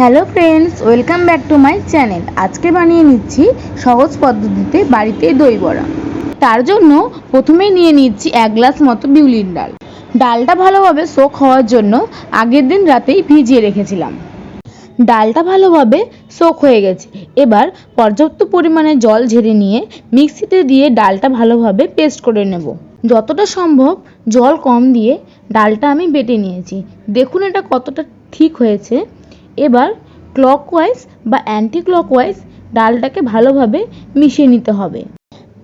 Hello friends, welcome back to my channel. আজকে বানিয়ে নিচ্ছি সহজ পদ্ধতিতে বাড়িতে দই বড়া। তার জন্য প্রথমেই নিয়ে নিচ্ছি এক গ্লাস মতো বিউলির ডাল। ডালটা ভালোভাবে সোক হওয়ার জন্য আগের দিন রাতেই ভিজিয়ে রেখেছিলাম। ডালটা ভালোভাবে সোক হয়ে গেছে। এবার পর্যাপ্ত পরিমাণে জল ঝেড়ে নিয়ে মিক্সিতে দিয়ে ডালটা ভালোভাবে পেস্ট করে নেব। যতটা সম্ভব জল কম দিয়ে ডালটা আমি বেটে নিয়েছি। দেখুন এটা কতটা ঠিক হয়েছে। এবার ক্লকওয়াইজ বা অ্যান্টি ক্লকওয়াইজ ডালটাকে ভালোভাবে মিশিয়ে নিতে হবে।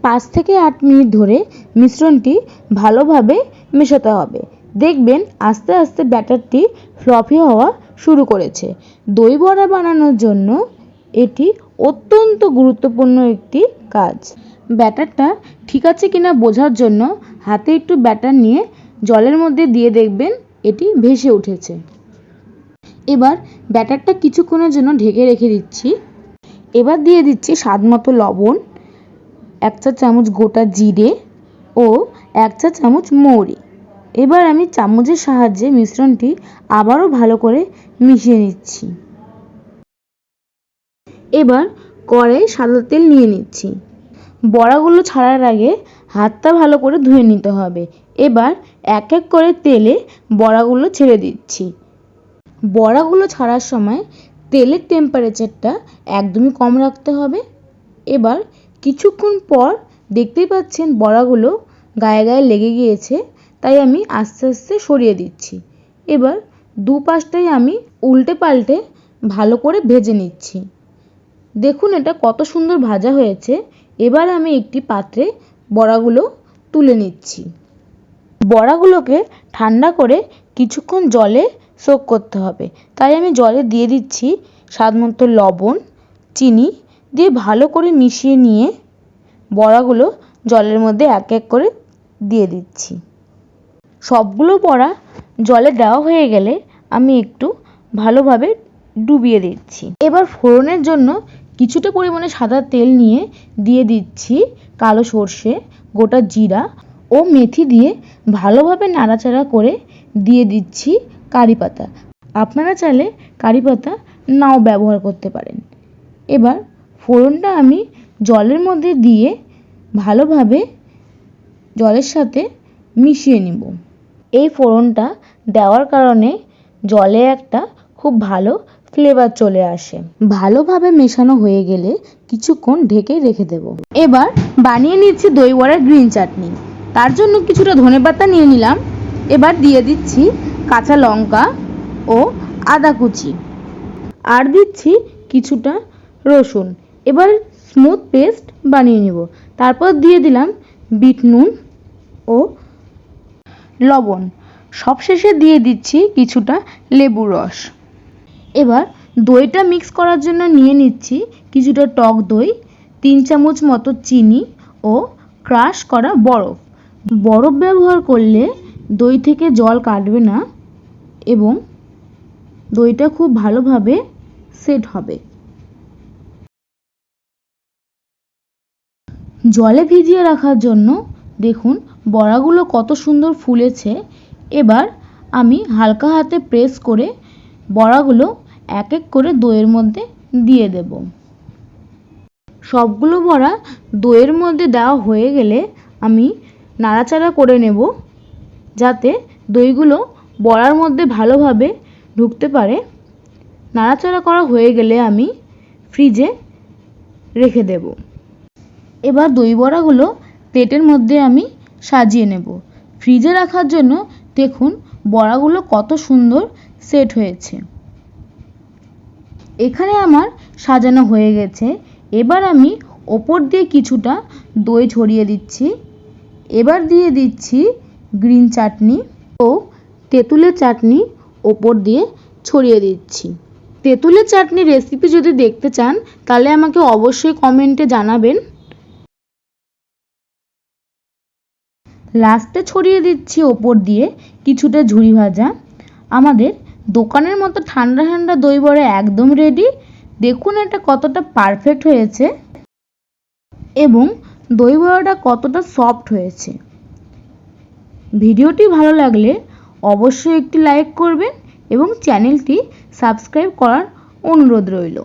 পাঁচ থেকে আট মিনিট ধরে মিশ্রণটি ভালোভাবে মেশাতে হবে। দেখবেন আস্তে আস্তে ব্যাটারটি ফ্লফি হওয়া শুরু করেছে। দই বড়া বানানোর জন্য এটি অত্যন্ত গুরুত্বপূর্ণ একটি কাজ। ব্যাটারটা ঠিক আছে কিনা বোঝার জন্য হাতে একটু ব্যাটার নিয়ে জলের মধ্যে দিয়ে দেখবেন এটি ভেসে উঠেছে। এবার ব্যাটারটা কিছুক্ষণের জন্য ঢেকে রেখে দিচ্ছি। এবার দিয়ে দিচ্ছি স্বাদ মতো লবণ, এক চা চামচ গোটা জিরে ও এক চা চামচ মৌরি। এবার আমি চামচের সাহায্যে মিশ্রণটি আবারও ভালো করে মিশিয়ে নিচ্ছি। এবার কড়াই সাদা তেল নিয়ে নিচ্ছি। বড়াগুলো ছাড়ার আগে হাতটা ভালো করে ধুয়ে নিতে হবে। এবার এক এক করে তেলে বড়াগুলো ছেড়ে দিচ্ছি। বড়াগুলো ছাড়ার সময় তেলের টেম্পারেচারটা একদমই কম রাখতে হবে। এবার কিছুক্ষণ পর দেখতেই পাচ্ছেন বড়াগুলো গায়ে গায়ে লেগে গিয়েছে, তাই আমি আস্তে আস্তে সরিয়ে দিচ্ছি। এবার দু পাশটাই আমি উল্টে পাল্টে ভালো করে ভেজে নিচ্ছি। দেখুন এটা কত সুন্দর ভাজা হয়েছে। এবার আমি একটি পাত্রে বড়াগুলো তুলে নিচ্ছি। বড়াগুলোকে ঠান্ডা করে কিছুক্ষণ জলে সোক করতে হবে। তাই আমি জলে দিয়ে দিচ্ছি স্বাদ মতো লবণ, চিনি দিয়ে ভালো করে মিশিয়ে নিয়ে বড়াগুলো জলের মধ্যে এক এক করে দিয়ে দিচ্ছি। সবগুলো বড়া জলে দেওয়া হয়ে গেলে আমি একটু ভালোভাবে ডুবিয়ে দিচ্ছি। এবার ফোড়নের জন্য কিছুটা পরিমাণে সাদা তেল নিয়ে দিয়ে দিচ্ছি কালো সর্ষে, গোটা জিরা ও মেথি দিয়ে ভালোভাবে নাড়াচাড়া করে দিয়ে দিচ্ছি কারি পাতা। আপনারা চাইলে কারি পাতা নাও ব্যবহার করতে পারেন। এবার ফোড়নটা আমি জলের মধ্যে দিয়ে ভালোভাবে জলের সাথে মিশিয়ে নিব। এই ফোড়নটা দেওয়ার কারণে জলে একটা খুব ভালো ফ্লেভার চলে আসে। ভালোভাবে মেশানো হয়ে গেলে কিছুক্ষণ ঢেকে রেখে দেব। এবার বানিয়ে নিচ্ছি দই বড়ার গ্রিন চাটনি তার জন্য কিছুটা ধনেপাতা নিয়ে নিলাম। এবার দিয়ে দিচ্ছি কাঁচা লঙ্কা ও আদা কুচি। আর দিচ্ছি কিছুটা রসুন। এবার স্মুথ পেস্ট বানিয়ে নেব। তারপর দিয়ে দিলাম বিট নুন ও লবণ। সবশেষে দিয়ে দিচ্ছি কিছুটা লেবু রস। এবার দইটা মিক্স করার জন্য নিয়ে নিচ্ছি কিছুটা টক দই, তিন চামচ মতো চিনি ও ক্রাশ করা বরফ। বরফ ব্যবহার করলে দই থেকে জল কাটবে না এবং দইটা খুব ভালোভাবে সেট হবে। জলে ভিজিয়ে রাখার জন্য দেখুন বড়াগুলো কত সুন্দর ফুলেছে। এবার আমি হালকা হাতে প্রেস করে বড়াগুলো এক এক করে দইয়ের মধ্যে দিয়ে দেব। সবগুলো বড়া দইয়ের মধ্যে দেওয়া হয়ে গেলে আমি নাড়াচাড়া করে নেব। যাতে দইগুলো বড়ার মধ্যে ভালোভাবে ঢুকতে পারে। নাড়াচাড়া করা হয়ে গেলে আমি ফ্রিজে রেখে দেব। এবার দই বড়াগুলো প্লেটের মধ্যে আমি সাজিয়ে নেব। ফ্রিজে রাখার জন্য দেখুন বড়াগুলো কত সুন্দর সেট হয়েছে। এখানে আমার সাজানো হয়ে গেছে। এবার আমি ওপর দিয়ে কিছুটা দই ছড়িয়ে দিচ্ছি। এবার দিয়ে দিচ্ছি গ্রিন চাটনি ও তেঁতুলের চাটনি ওপর দিয়ে ছড়িয়ে দিচ্ছি। তেঁতুলের চাটনি রেসিপি যদি দেখতে চান, তাহলে আমাকে অবশ্যই কমেন্টে জানাবেন। লাস্টে ছড়িয়ে দিচ্ছি ওপর দিয়ে কিছুটা ঝুরি ভাজা। আমাদের দোকানের মতো ঠান্ডা ঠান্ডা দই বড়া একদম রেডি দেখুন এটা কতটা পারফেক্ট হয়েছে এবং দই বড়াটা কতটা সফট হয়েছে। ভিডিওটি ভালো লাগলে অবশ্যই একটি লাইক করবেন এবং চ্যানেলটি সাবস্ক্রাইব করার অনুরোধ রইল।